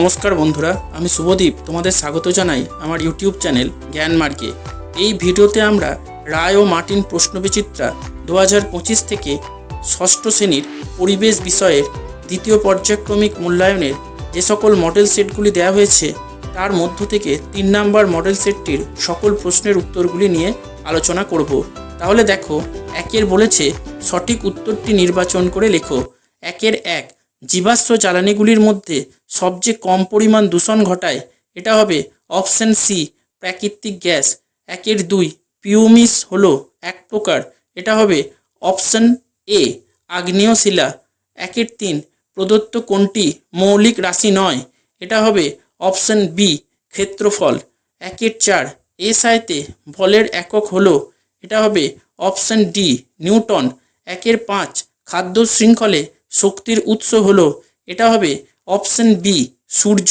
নমস্কার বন্ধুরা, আমি শুভদীপ তোমাদের স্বাগত জানাই আমার ইউটিউব চ্যানেল জ্ঞান মার্গে। এই ভিডিওতে আমরা রায় ও মার্টিন প্রশ্নবিচিত্রা দু হাজার পঁচিশ থেকে ষষ্ঠ শ্রেণির পরিবেশ বিষয়ের দ্বিতীয় পর্যায়ক্রমিক মূল্যায়নের যে সকল মডেল সেটগুলি দেওয়া হয়েছে, তার মধ্য থেকে তিন নাম্বার মডেল সেটটির সকল প্রশ্নের উত্তরগুলি নিয়ে আলোচনা করব। তাহলে দেখো, একের বলেছে সঠিক উত্তরটি নির্বাচন করে লেখো। একের এক জীবাশ্ম জ্বালানিগুলির মধ্যে সবচেয়ে কম পরিমাণ দূষণ ঘটায় এটা হবে অপশন সি, প্রাকৃতিক গ্যাস। একের দুই, পিউমিস হলো এক প্রকার। এটা হবে অপশন এ আগ্নেয় শিলা একের তিন, প্রদত্ত কোনটি মৌলিক রাশি নয়। এটা হবে অপশন বি, ক্ষেত্রফল। একের চার এস আয়তে বলের একক হলো। এটা হবে অপশন ডি, নিউটন। একের পাঁচ, খাদ্য শৃঙ্খলে শক্তির উৎস হলো, এটা হবে অপশন বি সূর্য।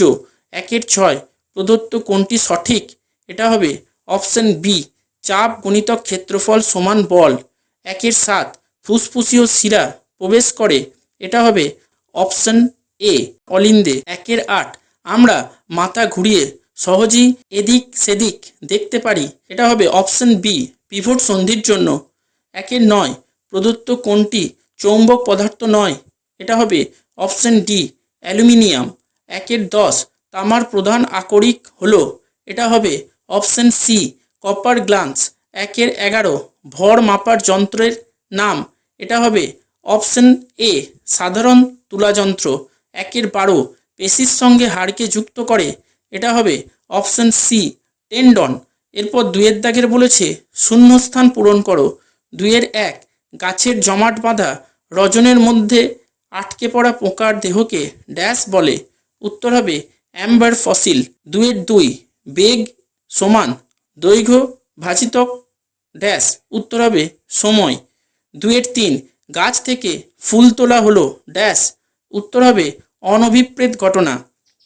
একের ছয়, প্রদত্ত কোনটি সঠিক? এটা হবে অপশন বি চাপ গণিতক ক্ষেত্রফল সমান বল। একের সাত, ফুসফুসীয় শিরা প্রবেশ করে, এটা হবে অপশন এ অলিন্দে। একের আট, আমরা মাথা ঘুরিয়ে সহজেই এদিক সেদিক দেখতে পারি, এটা হবে অপশন বি পিভট সন্ধির জন্য। একের নয়, প্রদত্ত কোনটি চৌম্বক পদার্থ নয়? এটা হবে অপশন ডি, অ্যালুমিনিয়াম। একের দশ, তামার প্রধান আকরিক হলো। এটা হবে অপশন সি, কপার গ্লান্স। একের এগারো, ভর মাপার যন্ত্রের নাম। এটা হবে অপশন এ, সাধারণ তুলাযন্ত্র। একের বারো, পেশির সঙ্গে হাড়কে যুক্ত করে। এটা হবে অপশন সি, টেন্ডন। এরপর দুয়ের দাগের বলেছে, শূন্যস্থান পূরণ করো। দুয়ের এক, গাছের জমাট বাঁধা, রজনের মধ্যে আটকে পড়া পোকার দেহকে ড্যাশ বলে। উত্তর হবে অ্যাম্বার ফসিল, দুয়ের দুই, বেগ সমান, দৈর্ঘ্য ভাজিতক ড্যাশ। উত্তর হবে সময়, দুয়ের তিন, গাছ থেকে ফুল তোলা হলো ড্যাশ। উত্তর হবে অনভিপ্রেত ঘটনা,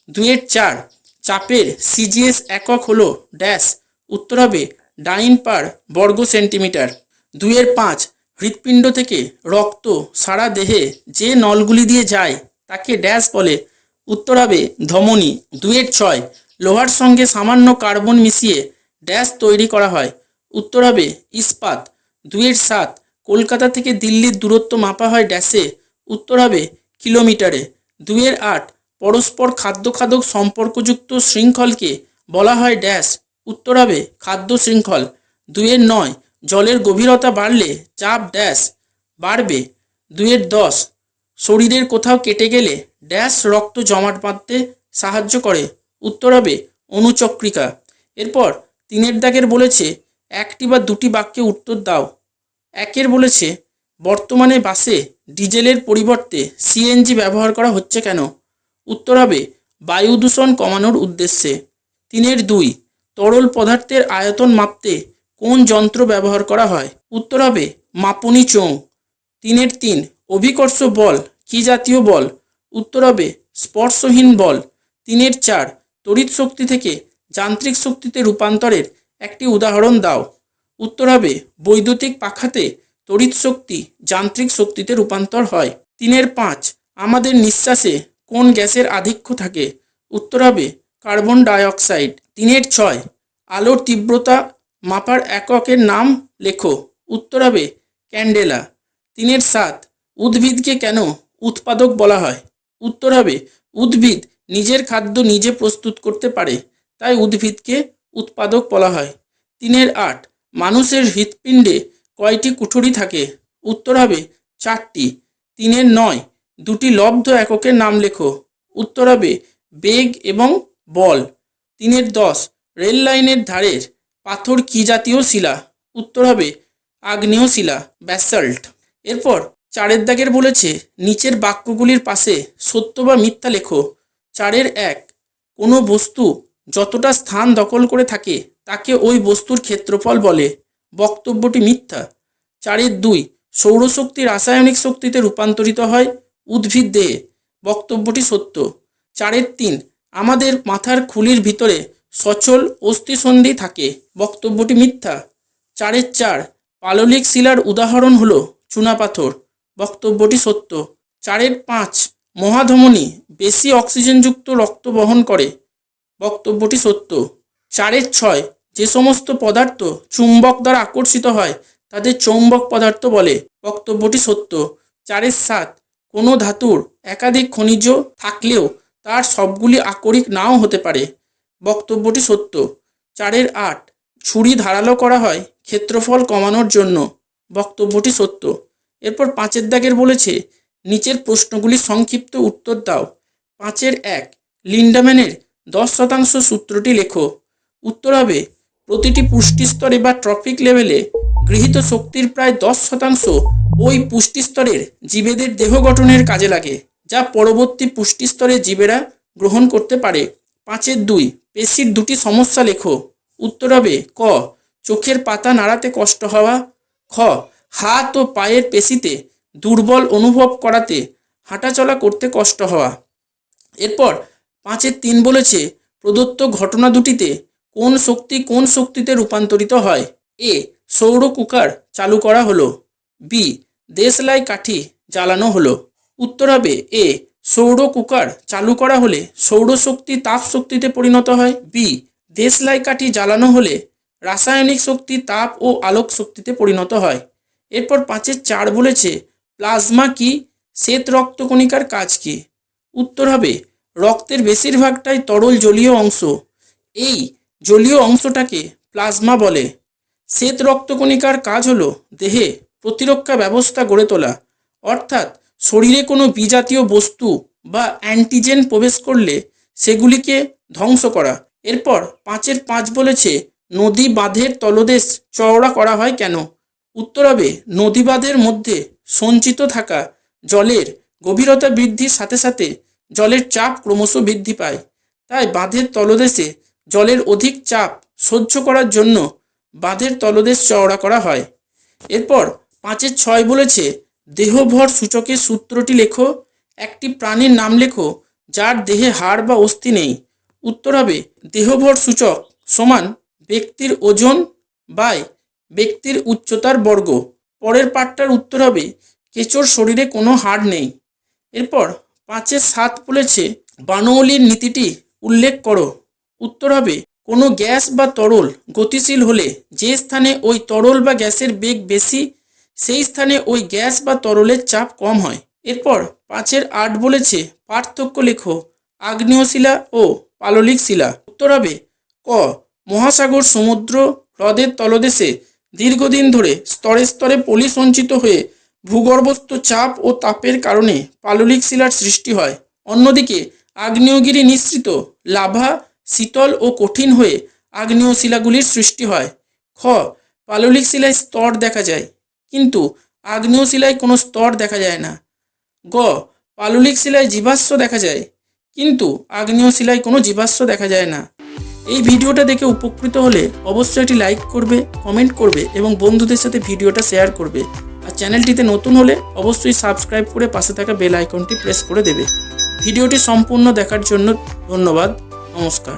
দুয়ের চার, চাপের সিজিএস একক হলো ড্যাশ। উত্তর হবে ডাইন পার বর্গ সেন্টিমিটার, দুয়ের পাঁচ হৃৎপিণ্ড থেকে রক্ত সারা দেহে যে নলগুলি দিয়ে যায়, তাকে ড্যাশ বলে। উত্তর হবে ধমনী দুয়ের ছয়। লোহার সঙ্গে সামান্য কার্বন মিশিয়ে ড্যাশ তৈরি করা হয়। উত্তর হবে ইস্পাত দুয়ের সাত। কলকাতা থেকে দিল্লির দূরত্ব মাপা হয় ড্যাশে। উত্তর হবে কিলোমিটারে। দুয়ের আট। পরস্পর খাদ্য খাদক সম্পর্কযুক্ত শৃঙ্খলকে বলা হয় ড্যাশ। উত্তর হবে খাদ্য শৃঙ্খল। দুয়ের নয়। জলের গভীরতা বাড়লে চাপ ড্যাশ বাড়বে। দুয়ের দশ, শরীরের কোথাও কেটে গেলে ড্যাশ রক্ত জমাট বাঁধতে সাহায্য করে, উত্তর হবে অনুচক্রিকা। এরপর তিনের দাগের বলেছে, একটি বা দুটি বাক্যে উত্তর দাও। একের বলেছে, বর্তমানে বাসে ডিজেলের পরিবর্তে সিএনজি ব্যবহার করা হচ্ছে কেন? উত্তর হবে, বায়ু দূষণ কমানোর উদ্দেশ্যে। তিনের দুই, তরল পদার্থের আয়তন মাপতে কোন যন্ত্র ব্যবহার করা হয়? উত্তর হবে, মাপনি চোং তিনের তিন, অভিকর্ষ বল, কি জাতীয় বল? উত্তর হবে, স্পর্শহীন বল। তিনের চার, তড়িৎ শক্তি থেকে যান্ত্রিক শক্তিতে রূপান্তরের একটি উদাহরণ দাও। উত্তর হবে, বৈদ্যুতিক পাখাতে তড়িৎ শক্তি যান্ত্রিক শক্তিতে রূপান্তর হয়। তিনের পাঁচ, আমাদের নিঃশ্বাসে কোন গ্যাসের আধিক্য থাকে? উত্তর হবে, কার্বন ডাইঅক্সাইড। তিনের ছয়, আলোর তীব্রতা মাপার এককের নাম লেখো। উত্তর হবে ক্যান্ডেলা। তিনের সাত উদ্ভিদকে কেন উৎপাদক বলা হয়? উত্তর হবে উদ্ভিদ নিজের খাদ্য নিজে প্রস্তুত করতে পারে, তাই উদ্ভিদকে উৎপাদক বলা হয়। তিনের আট, মানুষের হৃৎপিণ্ডে কয়টি কুঠুরি থাকে? উত্তর হবে চারটি। তিনের নয়, দুটি লব্ধ এককের নাম লেখো। উত্তর হবে বেগ এবং বল। তিনের দশ, রেল লাইনের ধারের পাথর কি জাতীয় শিলা? উত্তর হবে, আগ্নেয় শিলা, ব্যাসাল্ট। এরপর চারের দাগের বলেছে, নিচের বাক্যগুলির পাশে সত্য বা মিথ্যা লেখো। চারের এক, কোনো বস্তু যতটা স্থান দখল করে থাকে, তাকে ওই বস্তুর ক্ষেত্রফল বলে। বক্তব্যটি মিথ্যা। চারের দুই, সৌরশক্তি রাসায়নিক শক্তিতে রূপান্তরিত হয়, উদ্ভিদ দেহে। বক্তব্যটি সত্য। চারের তিন, আমাদের মাথার খুলির ভিতরে সচল অস্থিসন্ধি থাকে। বক্তব্যটি মিথ্যা। চারের চার, পাললিক শিলার উদাহরণ হলো চুনাপাথর বক্তব্যটি সত্য। চারের পাঁচ, মহাধমনী বেশি অক্সিজেনযুক্ত রক্ত বহন করে। বক্তব্যটি সত্য। চারের ছয়, যে সমস্ত পদার্থ চুম্বক দ্বারা আকর্ষিত হয়, তাদের চৌম্বক পদার্থ বলে। বক্তব্যটি সত্য। চারের সাত, কোনো ধাতুর একাধিক খনিজ থাকলেও তার সবগুলি আকরিক নাও হতে পারে। বক্তব্যটি সত্য। চারের আট, ছুরি ধারালো করা হয় ক্ষেত্রফল কমানোর জন্য। বক্তব্যটি সত্য। এরপর পাঁচের দাগের বলেছে, নিচের প্রশ্নগুলি সংক্ষিপ্ত উত্তর দাও। পাঁচের এক, লিন্ডাম্যানের দশ শতাংশ সূত্রটি লেখো। উত্তর হবে, প্রতিটি পুষ্টিস্তরে বা ট্রফিক লেভেলে গৃহীত শক্তির প্রায় দশ শতাংশ ওই পুষ্টিস্তরের জীবেদের দেহ গঠনের কাজে লাগে, যা পরবর্তী পুষ্টিস্তরের জীবেরা গ্রহণ করতে পারে। পাঁচের দুই পেশির দুটি সমস্যা লেখো। উত্তর হবে ক, চোখের পাতা নাড়াতে কষ্ট হওয়া। খ, হাত ও পায়ের পেশিতে দুর্বল অনুভব করাতে হাঁটাচলা করতে কষ্ট হওয়া। এরপর পাঁচের তিন বলেছে, প্রদত্ত ঘটনা দুটিতে কোন শক্তি কোন শক্তিতে রূপান্তরিত হয়? এ, সৌর কুকার চালু করা হলো। বি, দেশলাই কাঠি জ্বালানো হলো। উত্তর হবে এ সৌর কুকার চালু করা হলে সৌরশক্তি তাপ শক্তিতে পরিণত হয়। বি দেশলাই কাঠি জ্বালানো হলে রাসায়নিক শক্তি, তাপ ও আলোক শক্তিতে পরিণত হয়। এরপর পাঁচের চার বলেছে, প্লাজমা কি? শ্বেত রক্তকণিকার কাজ কি? উত্তর হবে, রক্তের বেশিরভাগটাই তরল জলীয় অংশ। এই জলীয় অংশটাকে প্লাজমা বলে। শ্বেত রক্তকণিকার কাজ হলো দেহে প্রতিরক্ষা ব্যবস্থা গড়ে তোলা। অর্থাৎ শরীরে কোনো বিজাতীয় বস্তু বা অ্যান্টিজেন প্রবেশ করলে সেগুলিকে ধ্বংস করা। এরপর পাঁচের পাঁচ বলেছে, নদী বাঁধের তলদেশ চওড়া করা হয় কেন? উত্তর হবে, নদী বাঁধের মধ্যে সঞ্চিত থাকা জলের গভীরতা বৃদ্ধির সাথে সাথে জলের চাপ ক্রমশ বৃদ্ধি পায়। তাই বাঁধের তলদেশে জলের অধিক চাপ সহ্য করার জন্য বাঁধের তলদেশ চওড়া করা হয়। এরপর পাঁচের ছয় বলেছে দেহভর সূচকের সূত্রটি লেখো, একটি প্রাণীর নাম লেখো, যার দেহে হাড় বা অস্থি নেই। উত্তর হবে, দেহভর সূচক সমান ব্যক্তির ওজন বাই ব্যক্তির উচ্চতার বর্গ। পরের পাঠটার উত্তর হবে, কেঁচোর শরীরে কোনো হাড় নেই। এরপর পাঁচের সাত বলেছে, বানৌলির নীতিটি উল্লেখ করো। উত্তর হবে, কোনো গ্যাস বা তরল গতিশীল হলে যে স্থানে ওই তরল বা গ্যাসের বেগ বেশি সেই স্থানে ওই গ্যাস বা তরলের চাপ কম হয়। এরপর পাঁচের আট বলেছে, পার্থক্য লেখো আগ্নেয় শিলা ও পাললিক শিলা। উত্তর হবে, ক, মহাসাগর সমুদ্র হ্রদের তলদেশে দীর্ঘদিন ধরে স্তরে স্তরে পলি সঞ্চিত হয়ে ভূগর্ভস্থ চাপ ও তাপের কারণে পাললিক শিলার সৃষ্টি হয়। অন্যদিকে, আগ্নেয়গিরি নিঃসৃত, লাভা, শীতল ও কঠিন হয়ে আগ্নেয় শিলাগুলির সৃষ্টি হয়। খ, পাললিক শিলায় স্তর দেখা যায়। কিন্তু আগ্নেয় শিলায় কোনো স্তর দেখা যায় না। গ, পাললিক শিলায় জীবাশ্ম দেখা যায়, কিন্তু আগ্নেয় শিলায় কোনো জীবাশ্ম দেখা যায় না। এই ভিডিওটা দেখে উপকৃত হলে অবশ্যই একটি লাইক করবে, কমেন্ট করবে এবং বন্ধুদের সাথে ভিডিওটা শেয়ার করবে। আর চ্যানেলটিতে নতুন হলে অবশ্যই সাবস্ক্রাইব করে পাশে থাকা বেল আইকনটি প্রেস করে দেবে। ভিডিওটি সম্পূর্ণ দেখার জন্য ধন্যবাদ, নমস্কার।